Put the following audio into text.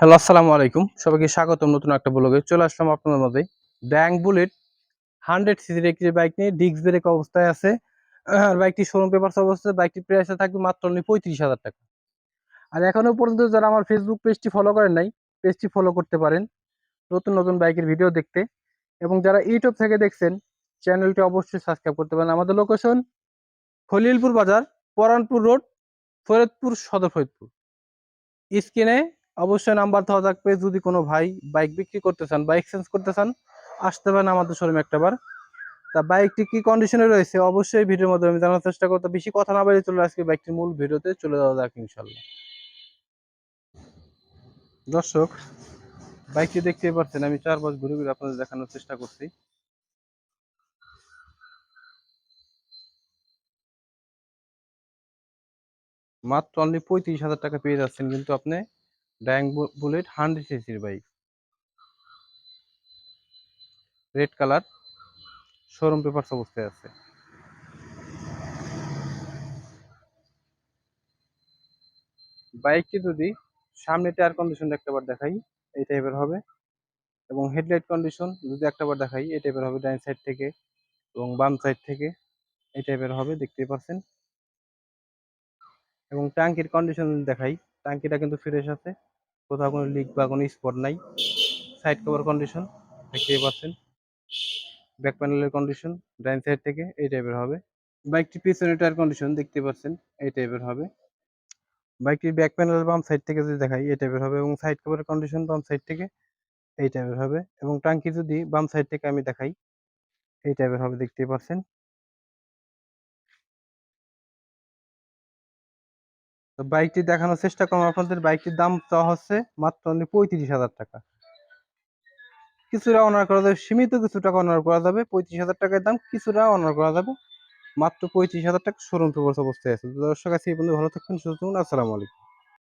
Hello, আসসালামু আলাইকুম। সবাইকে স্বাগতম নতুন একটা ব্লগে। চলে আসলাম আপনাদের মধ্যে ড্যাং বুলেট হান্ড্রেড সিসির একটি বাইক নিয়ে ডিস্ক ব্রেক অবস্থায় আছে। আর বাইকটি শোরুম পেপার অবস্থায় বাইকটির প্রাইসে থাকবে মাত্র অনলি পঁয়ত্রিশ হাজার টাকা। আর এখনও পর্যন্ত যারা আমার ফেসবুক পেজটি ফলো করেন নাই পেজটি ফলো করতে পারেন। নতুন নতুন বাইকের ভিডিও দেখতে। এবং যারা ইউটিউব থেকে দেখছেন চ্যানেলটি অবশ্যই সাবস্ক্রাইব করতে পারেন। আমাদের লোকেশন খলিলপুর বাজার, পরানপুর রোড ফরিদপুর, সদর ফরিদপুর। স্ক্রিনে অবশ্যই নাম্বার দেওয়া থাকবে। যদি কোনো ভাই বাইক বিক্রি করতে চান বা এক্সচেঞ্জ করতে চান, আসতে পারেন আমাদের শোরুমে একটাবার। তা বাইকটি কি কন্ডিশনে রয়েছে? অবশ্যই ভিডিওর মধ্যে আমি জানার চেষ্টা করতে বেশি কথা না বাড়িয়ে চলে আজকে বাইকটির মূল ভিডিওতে চলে যাওয়া যাক ইনশাল্লাহ দর্শক বাইকটি দেখতে পাচ্ছেন, আমি চার পাঁচ ঘুরে ঘুরে আপনাদের দেখানোর চেষ্টা করছি। মাত্র অনলি পঁয়ত্রিশ হাজার টাকা পেয়ে যাচ্ছেন কিন্তু আপনি। ড্যাং বুলেট হান্ড্রেড সিসির bike red colour showroom papers অবস্থায় আছে। বাইকটি যদি সামনে টায়ার কন্ডিশন একটাবার দেখাই, এই টাইপের হবে। এবং হেডলাইট কন্ডিশন যদি একটাবার দেখাই, এই টাইপের হবে ডাইন সাইড থেকে এবং বাম সাইড থেকে, এই টাইপের হবে, দেখতেই পাচ্ছেন এবং ট্যাঙ্কির কন্ডিশন দেখাই। ট্যাঙ্কিটা কিন্তু ফ্রেশ আছে। কোথাও কোনো লিক বা কোনো স্পট নাই। সাইড কভার কন্ডিশন দেখতেই পাচ্ছেন। ব্যাক প্যানেলের কন্ডিশন ডাইন সাইড থেকে এই টাইপের হবে। বাইকটি পিছনে টায়ার কন্ডিশন দেখতে পাচ্ছেন, এই টাইপের হবে। বাইকটির ব্যাক প্যানেল বাম সাইড থেকে যদি দেখাই, এই টাইপের হবে। এবং সাইড কভারের কন্ডিশন বাম সাইড থেকে এই টাইপের হবে। এবং টাঙ্কি যদি বাম সাইড থেকে আমি দেখাই, এই টাইপের হবে, দেখতেই পাচ্ছেন। তো বাইকটি দেখানোর চেষ্টা করলাম। আপনাদের বাইকটির দাম চাওয়া হচ্ছে মাত্র অনলি পঁয়ত্রিশ হাজার টাকা। কিছুটা অনার করা যাবে, সীমিত কিছু টাকা অনার করা যাবে, পঁয়ত্রিশ হাজার টাকার দাম কিছুটা অনার করা যাবে। মাত্র পঁয়ত্রিশ হাজার টাকা শোরুম পেপার অবস্থায় আছে। দর্শক আছে এই পর্যন্ত ভালো থাকবেন, সুস্থ থাকুন, আসসালামু আলাইকুম।